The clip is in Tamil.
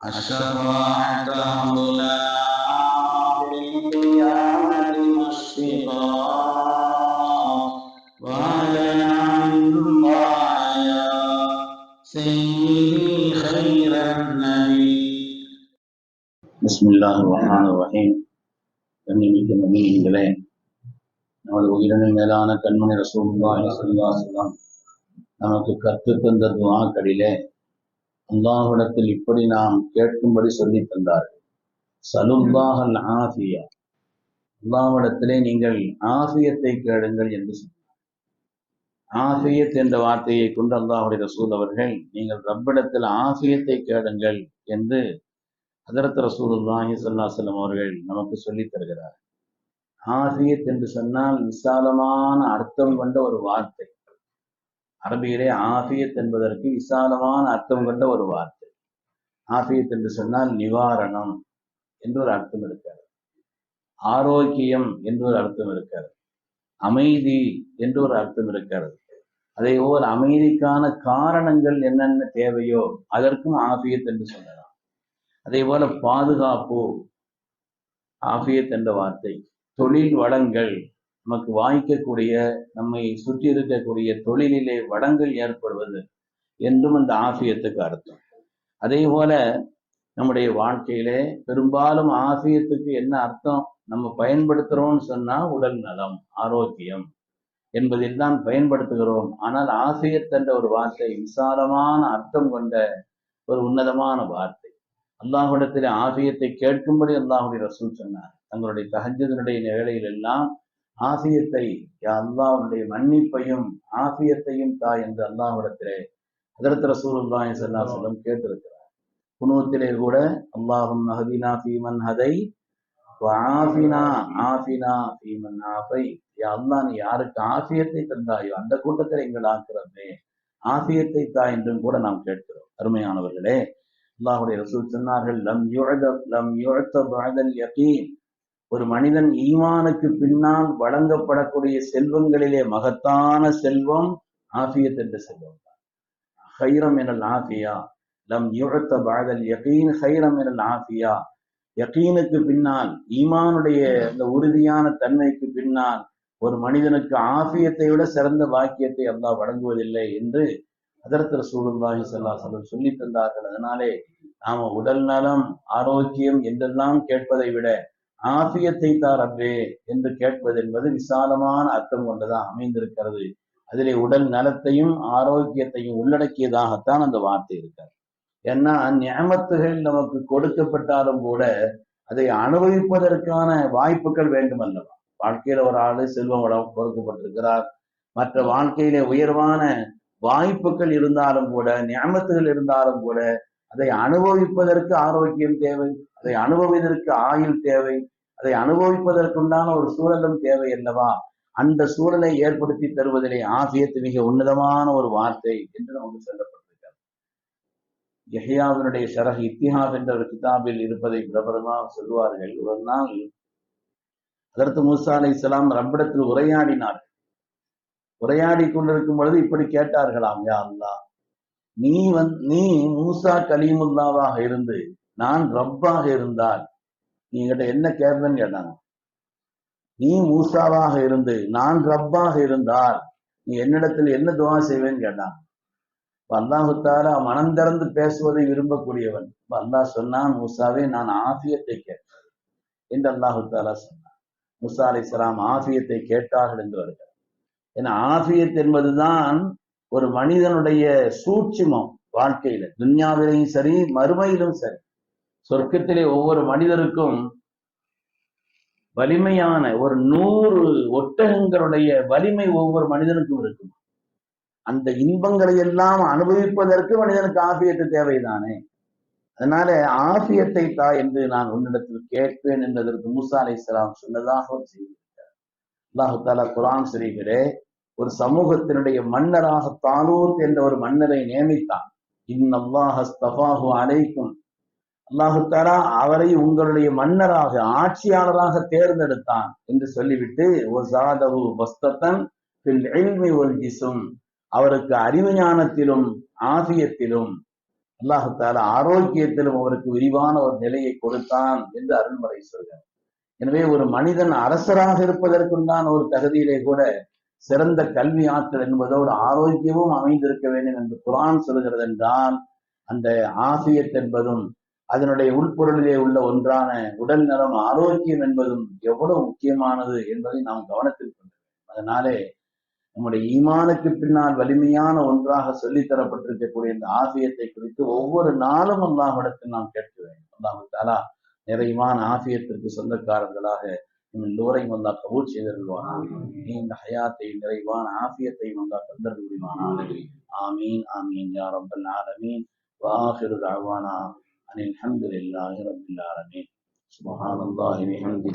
الشفاعة لنا في القيامة مشفقا وعلنا من الله يا سيدي خير النبي بسم الله الرحمن الرحيم கண்ணிமிக்க நபிகளே நமது உயிரின மேலான கண்மணி ரசூலுல்லாஹி ஸல்லல்லாஹு அலைஹி வஸல்லம் நமக்கு கற்றுத் தந்த துஆக்களிலே அல்லாஹ்விடத்தில் இப்படி நாம் கேட்கும்படி சொல்லி தந்தார்கள். சலுல்லாஹல் ஆஃபியா அல்லாஹ்விடத்திலே நீங்கள் ஆஃபியத்தை கேளுங்கள் என்று சொன்னார் ஆஃபியத் என்ற வார்த்தையை கொண்டு அல்லாஹுடைய ரசூல் அவர்கள் நீங்கள் ரப்பிடத்தில் ஆஃபியத்தை கேளுங்கள் என்று ஹதரத் ரசூலுல்லாஹி ஸல்லல்லாஹு அலைஹி அவர்கள் நமக்கு சொல்லித் தருகிறார் ஆஃபியத் என்று சொன்னால் விசாலமான அர்த்தம் கொண்ட ஒரு வார்த்தை. அரபியிலே ஆஃபியத் என்பதற்கு விசாலமான அர்த்தம் கொண்ட ஒரு வார்த்தை. ஆஃபியத் என்று சொன்னால் நிவாரணம் என்று ஒரு அர்த்தம் இருக்கிறது. ஆரோக்கியம் என்று ஒரு அர்த்தம் இருக்கிறது. அமைதி என்று ஒரு அர்த்தம் இருக்கிறது. அதே போல் அமைதிக்கான காரணங்கள் என்னென்ன தேவையோ அதற்கும் ஆஃபியத் என்று சொல்லலாம். அதே போல பாதுகாப்பு ஆஃபியத் என்ற வார்த்தை தொழில் வளங்கள் நமக்கு வாய்க்கக்கூடிய நம்மை சுற்றி இருக்கக்கூடிய தொழிலிலே வடங்கள் ஏற்படுவது என்றும் அந்த ஆஃபியத்துக்கு அர்த்தம். அதே போல நம்முடைய வாழ்க்கையிலே பெரும்பாலும் ஆசியத்துக்கு என்ன அர்த்தம்? நம்ம பயன்படுத்துறோம்னு சொன்னா உடல் நலம் ஆரோக்கியம் என்பதில் தான் பயன்படுத்துகிறோம். ஆனால் ஆஃபியத் என்ற ஒரு வார்த்தை விசாலமான அர்த்தம் கொண்ட ஒரு உன்னதமான வார்த்தை. அல்லாஹ்விடத்தில் ஆசியத்தை கேட்கும்படி அல்லாஹுடைய ரசூல் சொன்னார். தங்களுடைய தகஞ்சதனுடைய வேளையில் எல்லாம் ஆசியத்தை அல்லாவுடைய மன்னிப்பையும் ஆசியத்தையும் தா என்று அல்லாவிடத்திலே ஹதரத் ரசூலுல்லாஹி ஸல்லல்லாஹு அலைஹி கேட்டிருக்கிறார். குணூத்திலே கூட அல்லாஹும் ஹதீனா ஃபீமன் ஹதை ஆஃபினா ஆஃபினா ஃபீமன் ஆஃபை. யா அல்லாஹ் நீ யாருக்கு ஆசியத்தை தந்தாயோ அந்த கூட்டத்தில் எங்கள் ஆக்கிறதே ஆசியத்தை தா என்றும் கூட நாம் கேட்கிறோம். அருமையானவர்களே அல்லாஹுடைய ரசூல் சொன்னார்கள் லம் யுஅத லம் யுழத்த பஅதல் யகீன். ஒரு மனிதன் ஈமானுக்கு பின்னால் வழங்கப்படக்கூடிய செல்வங்களிலே மகத்தான செல்வம் ஆஃபியத் என்ற செல்வம் தான். ஹைரம் எனல் ஆஃபியா லம் யுழத்த பாதல் யகீன் ஹைரம் எனல் ஆஃபியா. யகீனுக்கு பின்னால் ஈமானுடைய அந்த உறுதியான தன்மைக்கு பின்னால் ஒரு மனிதனுக்கு ஆஃபியத்தை விட சிறந்த வாக்கியத்தை அல்லாஹ் வழங்குவதில்லை என்று அதர்த்தர் சூழ்நாகி ஸல்லல்லாஹு அலைஹி சொல்லி தந்தார்கள். அதனாலே நாம உடல் நலம் ஆரோக்கியம் என்றெல்லாம் கேட்பதை விட ஆபியத்தை தார் அன்றே என்று கேட்பது என்பது விசாலமான அர்த்தம் கொண்டதாக அமைந்திருக்கிறது. அதிலே உடல் நலத்தையும் ஆரோக்கியத்தையும் உள்ளடக்கியதாகத்தான் அந்த வார்த்தை இருக்கார் ஏன்னா நியமத்துகள் நமக்கு கொடுக்கப்பட்டாலும் கூட அதை அனுபவிப்பதற்கான வாய்ப்புகள் வேண்டும் அல்லவா வாழ்க்கையில ஒரு ஆளு செல்வம் வளம் கொடுக்கப்பட்டிருக்கிறார். மற்ற வாழ்க்கையிலே உயர்வான வாய்ப்புகள் இருந்தாலும் கூட நியமத்துகள் இருந்தாலும் கூட அதை அனுபவிப்பதற்கு ஆரோக்கியம் தேவை அதை அனுபவிப்பதற்கு ஆயுள் தேவை அதை அனுபவிப்பதற்குண்டான ஒரு சூழலும் தேவை அல்லவா? அந்த சூழலை ஏற்படுத்தி தருவதிலே ஆசியத்து மிக உன்னதமான ஒரு வார்த்தை என்று நமக்கு சொல்லப்பட்டிருக்கிறது. யஹியாவினுடைய ஷரஹ் இத்திஹாஸ் என்ற ஒரு கிதாபில் இருப்பதை பிரபலமாக சொல்வார்கள் ஒரு நாள் அதற்கு மூசா அலை இஸ்லாம் ரப்பிடத்தில் உரையாடினார்கள். உரையாடி கொண்டிருக்கும் பொழுது இப்படி கேட்டார்களாம் யா அல்லா நீ வந் நீ மூசா கலீமுல்லாவாக இருந்து நான் ரப்பாக இருந்தால் நீ கிட்ட என்ன கேட்பேன்னு கேட்டாங்க. நீ மூசாவாக இருந்து நான் ரப்பாக இருந்தால் நீ என்னிடத்தில் என்ன துவா செய்வேன்னு கேட்டான் அல்லாஹுத்தாரா மனம் திறந்து பேசுவதை விரும்பக்கூடியவன். அல்லாஹ் சொன்னான் மூசாவே நான் ஆபியத்தை கேட்டேன் என்று அல்லாஹுத்தாரா சொன்னான். முசா அலை சலாம் ஆபியத்தை கேட்டார்கள் என்று வருகிறார். ஏன்னா ஆபியத் என்பதுதான் ஒரு மனிதனுடைய சூட்சிமம் வாழ்க்கையில துன்யாவிலையும் சரி மறுமையிலும் சரி சொர்க்கத்திலே ஒவ்வொரு மனிதருக்கும் வலிமையான ஒரு நூறு ஒட்டகங்களுடைய வலிமை ஒவ்வொரு மனிதனுக்கும் இருக்கும்? அந்த இன்பங்களை எல்லாம் அனுபவிப்பதற்கு மனிதனுக்கு ஆசியத்து தேவைதானே? அதனால ஆசியத்தை தா என்று நான் உன்னிடத்தில் கேட்பேன் என்பதற்கு மூசா அலை இஸ்லாம் சொன்னதாக செய்திருக்கிறார். அல்லாஹு தாலா குரான் ஷரீஃபிலே ஒரு சமூகத்தினுடைய மன்னராக தாலூத் என்ற ஒரு மன்னரை நியமித்தான். இன்னல்லாஹு அழைக்கும் அல்லாஹு தாலா அவரை உங்களுடைய மன்னராக ஆட்சியாளராக தேர்ந்தெடுத்தான் என்று சொல்லிவிட்டு ஒசாதவு அவருக்கு அறிவு ஞானத்திலும் ஆபியத்திலும் அல்லாஹால ஆரோக்கியத்திலும் அவருக்கு விரிவான ஒரு நிலையை கொடுத்தான் என்று அருள்மறை சொல்கிறார். எனவே ஒரு மனிதன் அரசராக இருப்பதற்குண்டான ஒரு தகுதியிலே கூட சிறந்த கல்வி ஆற்றல் என்பதோடு ஆரோக்கியமும் அமைந்திருக்க வேண்டும் என்று குரான் சொல்கிறது என்றால் அந்த ஆசியத் என்பதும் அதனுடைய உள்பொருளிலே உள்ள ஒன்றான உடல் நலம் ஆரோக்கியம் என்பதும் எவ்வளவு முக்கியமானது என்பதை நாம் கவனத்தில் கொள்ள வேண்டும். அதனாலே நம்முடைய ஈமானுக்கு பின்னால் வலிமையான ஒன்றாக சொல்லித் தரப்பட்டிருக்கக்கூடிய இந்த ஆசியத்தை குறித்து ஒவ்வொரு நாளும் அல்லாஹிடத்தில் நாம் கேட்க வேண்டும். அல்லாஹு தாலா நிறைவான ஆசியத்திற்கு சொந்தக்காரர்களாக எல்லோரையும் வந்தா கபூல் செய்தருள்வான் நீண்ட ஹயாத்தை நிறைவான ஆசியத்தையும் வந்தா தந்தர் புரிவானாக ஆமீன் ஆமீன் யா ரப்பல் ஆலமீன் வாஹிரு தஅவானா அனில் ஹம்துலில்லாஹி ரப்பில் ஆலமீன் சுப்ஹானல்லாஹி வபிஹம்திஹி